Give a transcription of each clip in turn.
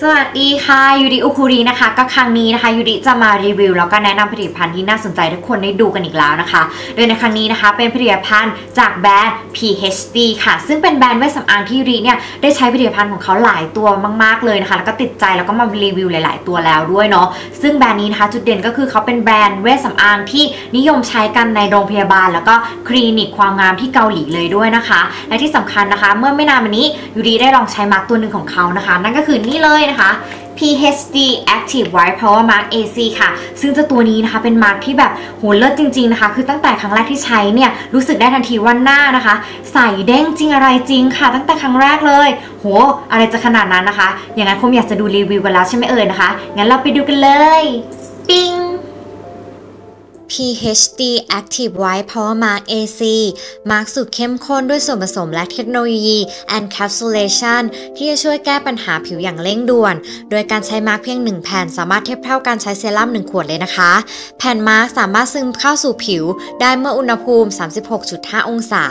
สวัสดีค่ะยูริอุคุรีนะคะ ก็ครั้งนี้นะคะยูริจะมารีวิว แล้วก็แนะนำผลิตภัณฑ์ที่น่าสนใจทุกคนได้ดูกันอีกแล้วนะคะ โดยในครั้งนี้นะคะเป็นผลิตภัณฑ์จากแบรนด์ PHD ค่ะ ซึ่งเป็นแบรนด์เวชสำอางที่ยูริเนี่ยได้ใช้ผลิตภัณฑ์ของเขาหลายตัวมากๆเลยนะคะ แล้วก็ติดใจแล้วก็มารีวิวหลาย ๆ ตัวแล้วด้วยเนาะซึ่งแบรนด์นี้นะคะจุดเด่นก็คือเขาเป็นแบรนด์เวชสำอางที่นิยมใช้กันในโรงพยาบาล แล้วก็คลินิกความงามที่เกาหลีเลยด้วยนะคะ และที่สำคัญนะคะ เมื่อไม่นานมานี้ยูริได้ลองใช้มาร์กตัวหนึ่งของเขานะคะ นั่นก็คือนี่เลยนะคะ PHD Active White Power Mark AC ค่ะ ซึ่งเจ้าตัวนี้นะคะเป็นมาร์กที่แบบโหเลิศจริง ๆนะคะ คือตั้งแต่ครั้งแรกที่ใช้เนี่ย รู้สึกได้ทันทีว่าหน้านะคะ ใส่เด้งจริงอะไรจริงค่ะ ตั้งแต่ครั้งแรกเลย โห อะไรจะขนาดนั้นนะคะ อย่างนั้นคงอยากจะดูรีวิวกันแล้วใช่ไหมเอ่ยนะคะ งั้นเราไปดูกันเลย ปิ้ง PHD Active White Power Mark AC มาร์กสูตรเข้มข้นด้วยส่วนผสมและเทคโนโลยี Encapsulation ที่จะช่วยแก้ปัญหาผิวอย่างเร่งด่วน โดยการใช้มาร์กเพียง 1 แผ่นสามารถเทียบเท่าการใช้เซรั่ม1 ขวดเลยนะคะ แผ่นมาร์กสามารถซึมเข้าสู่ผิว ได้เมื่ออุณหภูมิ 36.5 องศา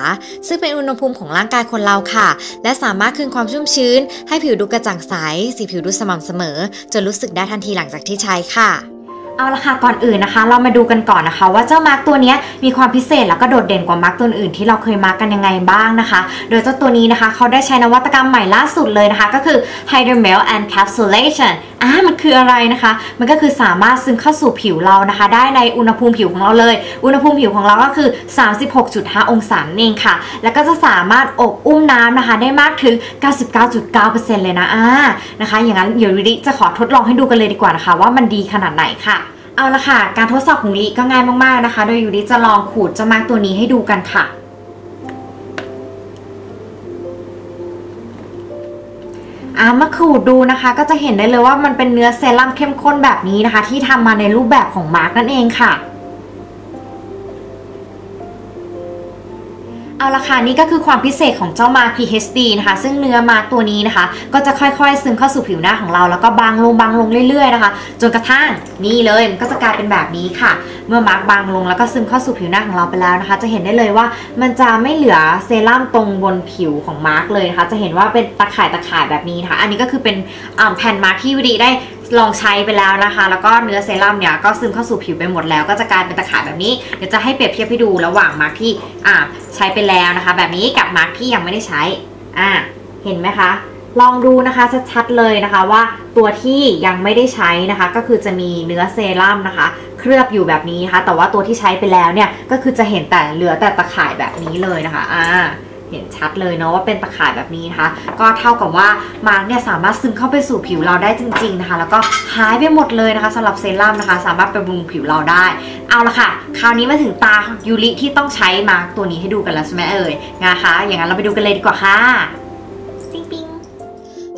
ซึ่งเป็นอุณหภูมิของร่างกายคนเราค่ะ และสามารถคืนความชุ่มชื้น ให้ผิวดูกระจ่างใส สีผิวดูสม่ำเสมอ จนรู้สึกได้ทันทีหลังจากที่ใช้ค่ะ เอาละค่ะก่อนอื่นนะคะ เรามาดูกันก่อนนะคะ ว่าเจ้ามาร์กตัวนี้มีความพิเศษแล้วก็โดดเด่นกว่ามาร์กตัวอื่นที่เราเคยมาร์กกันยังไงบ้างนะคะ โดยเจ้าตัวนี้นะคะเขาได้ใช้นวัตกรรมใหม่ล่าสุดเลยนะคะ ก็คือ Hydromel Encapsulation อ่ามันคืออะไรนะคะ มันก็คือสามารถซึมเข้าสู่ผิวเรานะคะ ได้ในอุณหภูมิผิวของเราเลย อุณหภูมิผิวของเราก็คือ 36.5 องศาเองค่ะ แล้วก็จะสามารถอบอุ้มน้ำนะคะ ได้มากถึง 99.9%เลยนะอ่านะคะ อย่างนั้นเดี๋ยววิจะขอทดลองให้ดูกันเลยดีกว่านะคะ ว่ามันดีขนาดไหนค่ะ เอาละค่ะ การทดสอบของลิก็ง่ายมากๆนะคะ โดยยูริจะลองขูดเจ้ามาร์กตัวนี้ให้ดูกันค่ะอ่ามาขูดดูนะคะ ก็จะเห็นได้เลยว่ามันเป็นเนื้อเซรั่มเข้มข้นแบบนี้นะคะ ที่ทำมาในรูปแบบของมาร์กนั่นเองค่ะ เอาละค่ะนี่ก็คือความพิเศษของเจ้ามา PHD นะคะ ซึ่งเนื้อมาตัวนี้นะคะ ก็จะค่อยๆซึมเข้าสู่ผิวหน้าของเรา แล้วก็บางลงบางลงเรื่อยๆนะคะ จนกระทั่งนี่เลยมันก็จะกลายเป็นแบบนี้ค่ะ เมื่อมาร์กบางลงแล้วก็ซึมเข้าสู่ผิวหน้าของเราไปแล้วนะคะ จะเห็นได้เลยว่ามันจะไม่เหลือเซรั่มตรงบนผิวของมาร์กเลยนะคะ จะเห็นว่าเป็นตะข่ายตะข่ายแบบนี้นะคะ อันนี้ก็คือเป็นแผ่นมาร์กที่วิดีได้ ลองใช้ไปแล้วนะคะ แล้วก็เนื้อเซรั่มเนี่ยก็ซึมเข้าสู่ผิวไปหมดแล้วก็จะกลายเป็นตะข่ายแบบนี้ เดี๋ยวจะให้เปรียบเทียบให้ดูระหว่างมาร์กที่อ่าใช้ไปแล้วนะคะ แบบนี้กับมาร์กที่ยังไม่ได้ใช้อ่าเห็นไหมคะ ลองดูนะคะชัดๆเลยนะคะว่าตัวที่ยังไม่ได้ใช้นะคะ ก็คือจะมีเนื้อเซรั่มนะคะ เคลือบอยู่แบบนี้นะคะแต่ว่าตัวที่ใช้ไปแล้วเนี่ยก็คือจะเห็นแต่เหลือแต่ตะข่ายแบบนี้เลยนะคะอ่า เห็นชัดเลยเนาะว่าเป็นตะข่ายแบบนี้นะคะก็เท่ากับว่ามาร์กเนี่ยสามารถซึมเข้าไปสู่ผิวเราได้จริง ๆนะคะ แล้วก็หายไปหมดเลยนะคะสำหรับเซรั่มนะคะ สามารถไปบำรุงผิวเราได้ เอาละค่ะ คราวนี้มาถึงตายูริที่ต้องใช้มาร์กตัวนี้ให้ดูกันแล้วใช่ไหมเอ่ยนะคะอย่างนั้นเราไปดูกันเลยดีกว่าค่ะ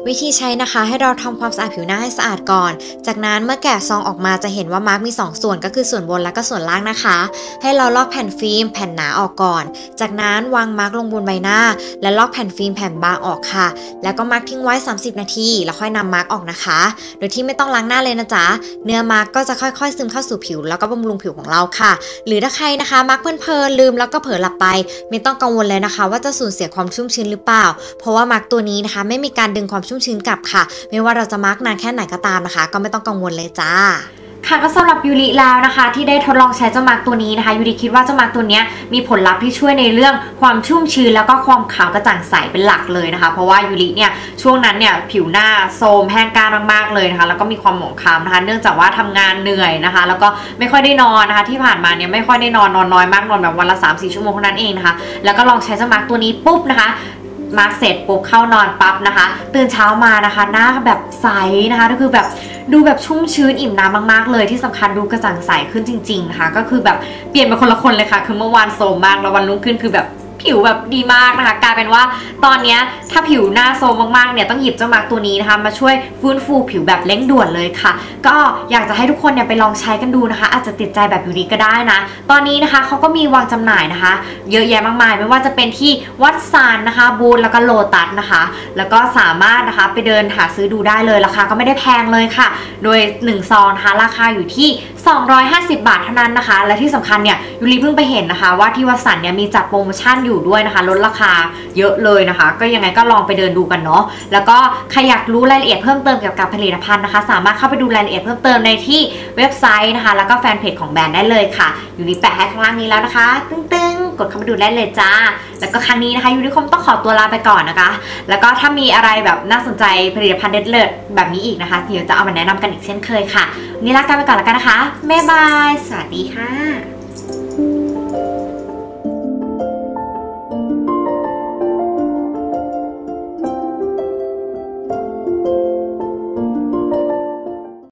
วิธีใช้นะคะให้เราทำความสะอาดผิวหน้าให้สะอาดก่อน จากนั้นเมื่อแกะซองออกมาจะเห็นว่ามาร์กมี 2 ส่วนก็คือส่วนบนและก็ส่วนล่างนะคะ ให้เราลอกแผ่นฟิล์มแผ่นหนาออกก่อน จากนั้นวางมาร์กลงบนใบหน้า และลอกแผ่นฟิล์มแผ่นบางออกค่ะ แล้วก็มาร์กทิ้งไว้ 30 นาที แล้วค่อยนำมาร์กออกนะคะ โดยที่ไม่ต้องล้างหน้าเลยนะจ๊ะเนื้อมาร์กก็จะค่อยๆ ซึมเข้าสู่ผิว แล้วก็บำรุงผิวของเราค่ะ หรือถ้าใครนะคะมาร์กเพลินๆลืมแล้วก็เผลอหลับไป ไม่ต้องกังวลเลยนะคะ ว่าจะสูญเสียความชุ่มชื้นหรือเปล่า เพราะว่ามาร์กตัวนี้นะคะ ไม่มีการดึงความชุ่มชื้นกลับค่ะ ไม่ว่าเราจะมาร์กนานแค่ไหนก็ตามนะคะ ก็ไม่ต้องกังวลเลยจ้าค่ะก็สำหรับยูริแล้วนะคะ ที่ได้ทดลองใช้เจ้ามาร์กตัวนี้นะคะยูริคิดว่าเจ้ามาร์กตัวนี้มีผลลัพธ์ที่ช่วยในเรื่องความชุ่มชื้นแล้วก็ความขาวกระจ่างใสเป็นหลักเลยนะคะ เพราะว่ายูริเนี่ยช่วงนั้นเนี่ยผิวหน้าโทรมแห้งกร้านมากๆเลยนะคะแล้วก็มีความหมองคล้ำนะคะ เนื่องจากว่าทำงานเหนื่อยนะคะ แล้วก็ไม่ค่อยได้นอนนะคะ ที่ผ่านมาเนี่ยไม่ค่อยได้นอนนอนน้อยมากนอนแบบวันละ3-4ชั่วโมงเท่านั้นเองนะคะแล้วก็ลองใช้เจ้ามาร์กตัวนี้ปุ๊บนะคะ มาร์กเสร็จปุ๊บเข้านอนปั๊บนะคะ ตื่นเช้ามานะคะ หน้าแบบใสนะคะก็คือแบบดูแบบชุ่มชื้นอิ่มน้ำมากๆเลยที่สำคัญดูกระจ่างใสขึ้นจริงๆนะคะก็คือแบบเปลี่ยนเป็นคนละคนเลยค่ะ คือเมื่อวานโซมมากแล้ววันรุ่งขึ้นคือแบบ ผิวแบบดีมากนะคะกลายเป็นว่าตอนนี้ถ้าผิวหน้าโซมมากๆเนี่ยต้องหยิบเจ้ามาร์กตัวนี้นะคะ มาช่วยฟื้นฟูผิวแบบเร่งด่วนเลยค่ะ ก็อยากจะให้ทุกคนเนี่ยไปลองใช้กันดูนะคะ อาจจะติดใจแบบอยูริก็ได้นะ ตอนนี้นะคะเขาก็มีวางจำหน่ายนะคะ เยอะแยะมากมาย ไม่ว่าจะเป็นที่วัดซานนะคะบูธแล้วก็โลตัสนะคะ แล้วก็สามารถนะคะไปเดินหาซื้อดูได้เลยราคาก็ไม่ได้แพงเลยค่ะ โดย1ซองนะคะราคาอยู่ที่ 250 บาทเท่านั้นนะคะ และที่สำคัญเนี่ยยูริเพิ่งไปเห็นนะคะ ว่าที่วัสันเนี่ยมีจัดโปรโมชั่นอยู่ด้วยนะคะ ลดราคาเยอะเลยนะคะ ก็ยังไงก็ลองไปเดินดูกันเนาะแล้วก็ใครอยากรู้รายละเอียดเพิ่มเติมเกี่ยวกับผลิตภัณฑ์นะคะ สามารถเข้าไปดูรายละเอียดเพิ่มเติมในที่เว็บไซต์นะคะ แล้วก็แฟนเพจของแบรนด์ได้เลยค่ะยูริแปะให้ข้างล่างนี้แล้วนะคะ ตึ้งๆกดเข้ามาดูได้เลยจ้า แล้วก็ครั้งนี้นะคะยูนิคมต้องขอตัวลาไปก่อนนะคะ แล้วก็ถ้ามีอะไรแบบน่าสนใจผลิตภัณฑ์เด็ดเลิศแบบนี้อีกนะคะเดี๋ยวจะเอามาแนะนำกันอีกเช่นเคยค่ะวันนี่ลากันไปก่อนแล้วกันนะคะแม่บาย สวัสดีค่ะ